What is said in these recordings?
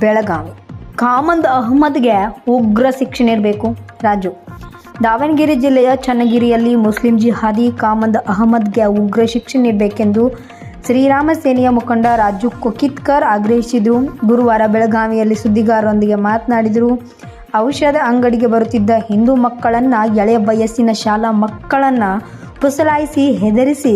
ಬೆಳಗಾವಿ. ಕಾಮಂದ್ ಅಹಮದ್ಗೆ ಉಗ್ರ ಶಿಕ್ಷೆ ನೀಡಬೇಕು ರಾಜು ದಾವಣಗೆರೆ ಜಿಲ್ಲೆಯ ಚನ್ನಗಿರಿಯಲ್ಲಿ ಮುಸ್ಲಿಂ ಜಿಹಾದಿ ಕಾಮಂದ್ ಅಹಮದ್ಗೆ ಉಗ್ರ ಶಿಕ್ಷೆ ನೀಡಬೇಕೆಂದು ಶ್ರೀರಾಮ ಸೇನೆಯ ಮುಖಂಡ ರಾಜು ಕೊಕಿತ್ಕರ್ ಆಗ್ರಹಿಸಿದರು. ಗುರುವಾರ ಬೆಳಗಾವಿಯಲ್ಲಿ ಸುದ್ದಿಗಾರರೊಂದಿಗೆ ಮಾತನಾಡಿದರು. ಔಷಧ ಅಂಗಡಿಗೆ ಬರುತ್ತಿದ್ದ ಹಿಂದೂ ಮಕ್ಕಳನ್ನು ಎಳೆಯ ವಯಸ್ಸಿನ ಶಾಲಾ ಮಕ್ಕಳನ್ನು ಪುಸಲಾಯಿಸಿ ಹೆದರಿಸಿ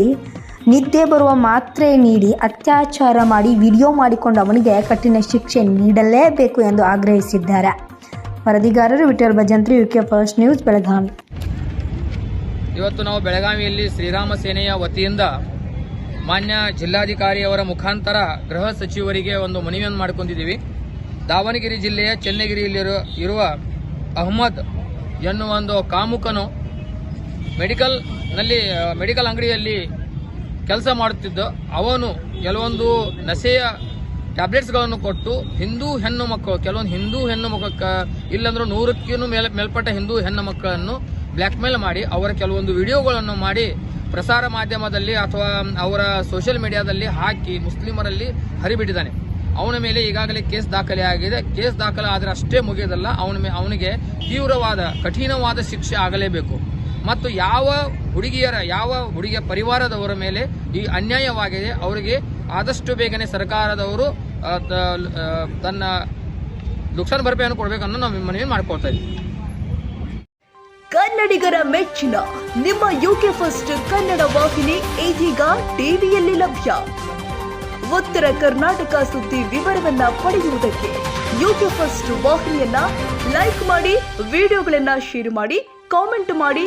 ನಿದ್ದೆ ಬರುವ ಮಾತ್ರೆ ನೀಡಿ ಅತ್ಯಾಚಾರ ಮಾಡಿ ವಿಡಿಯೋ ಮಾಡಿಕೊಂಡು ಅವನಿಗೆ ಕಠಿಣ ಶಿಕ್ಷೆ ನೀಡಲೇಬೇಕು ಎಂದು ಆಗ್ರಹಿಸಿದ್ದಾರೆ. ವರದಿಗಾರರು Vithal Bhajantri, UK first news, Belagavi. ಇವತ್ತು ನಾವು ಬೆಳಗಾವಿಯಲ್ಲಿ ಶ್ರೀರಾಮ ಸೇನೆಯ ವತಿಯಿಂದ ಮಾನ್ಯ ಜಿಲ್ಲಾಧಿಕಾರಿಯವರ ಮುಖಾಂತರ ಗೃಹ ಸಚಿವರಿಗೆ ಒಂದು ಮನವಿಯನ್ನು ಮಾಡಿಕೊಂಡಿದ್ದೀವಿ. ದಾವಣಗೆರೆ ಜಿಲ್ಲೆಯ ಚೆನ್ನಗಿರಿಯಲ್ಲಿರುವ ಇರುವ ಅಹ್ಮದ್ ಎನ್ನುವ ಒಂದು ಕಾಮುಕನು ಮೆಡಿಕಲ್ನಲ್ಲಿ, ಮೆಡಿಕಲ್ ಅಂಗಡಿಯಲ್ಲಿ ಕೆಲಸ ಮಾಡುತ್ತಿದ್ದ ಅವನು ಕೆಲವೊಂದು ನಶೆಯ ಟ್ಯಾಬ್ಲೆಟ್ಸ್ಗಳನ್ನು ಕೊಟ್ಟು ಹಿಂದೂ ಹೆಣ್ಣು ಮಕ್ಕಳು, ಕೆಲವೊಂದು ಹಿಂದೂ ಹೆಣ್ಣು ಮಕ್ಕಳ ಇಲ್ಲಾಂದ್ರೆ ನೂರಕ್ಕೂ ಮೇಲ್, ಮೇಲ್ಪಟ್ಟ ಹಿಂದೂ ಹೆಣ್ಣು ಮಕ್ಕಳನ್ನು ಬ್ಲ್ಯಾಕ್ಮೇಲ್ ಮಾಡಿ, ಅವರ ಕೆಲವೊಂದು ವಿಡಿಯೋಗಳನ್ನು ಮಾಡಿ ಪ್ರಸಾರ ಮಾಧ್ಯಮದಲ್ಲಿ ಅಥವಾ ಅವರ ಸೋಷಿಯಲ್ ಮೀಡಿಯಾದಲ್ಲಿ ಹಾಕಿ ಮುಸ್ಲಿಮರಲ್ಲಿ ಹರಿಬಿಟ್ಟಿದ್ದಾನೆ. ಅವನ ಮೇಲೆ ಈಗಾಗಲೇ ಕೇಸ್ ದಾಖಲೆ ಆಗಿದೆ ಕೇಸ್ ದಾಖಲೆ ಆದರೆ ಅಷ್ಟೇ ಮುಗಿಯೋದಲ್ಲ, ಅವನ ಅವನಿಗೆ ತೀವ್ರವಾದ, ಕಠಿಣವಾದ ಶಿಕ್ಷೆ ಆಗಲೇಬೇಕು. ಮತ್ತು ಯಾವ ಹುಡುಗಿಯರ ಯಾವ ಹುಡುಗಿಯ ಪರಿವಾರದವರ ಮೇಲೆ ಈ ಅನ್ಯಾಯವಾಗಿದೆ, ಅವರಿಗೆ ಆದಷ್ಟು ಬೇಗನೆ ಸರ್ಕಾರದವರು ತನ್ನ ನುಕ್ಸಾನ್ ಭರ್ಪೆಯನ್ನು ಕೊಡಬೇಕನ್ನು ನಾವು ಮನವಿ ಮಾಡ್ಕೊಳ್ತಾ ಇದ್ದೀವಿ. ಕನ್ನಡಿಗರ ಮೆಚ್ಚಿನ, ನಿಮ್ಮ ಯುಕೆ ಫಸ್ಟ್ ಕನ್ನಡ ವಾಹಿನಿ ಇದೀಗ ಟಿವಿಯಲ್ಲಿ ಲಭ್ಯ. ಉತ್ತರ ಕರ್ನಾಟಕ ಸುದ್ದಿ ವಿವರವನ್ನ ಪಡೆಯುವುದಕ್ಕೆ ಯುಕೆ ಫಸ್ಟ್ ವಾಹಿನಿಯನ್ನ ಲೈಕ್ ಮಾಡಿ ವಿಡಿಯೋಗಳನ್ನ ಶೇರ್ ಮಾಡಿ ಕಾಮೆಂಟ್ ಮಾಡಿ.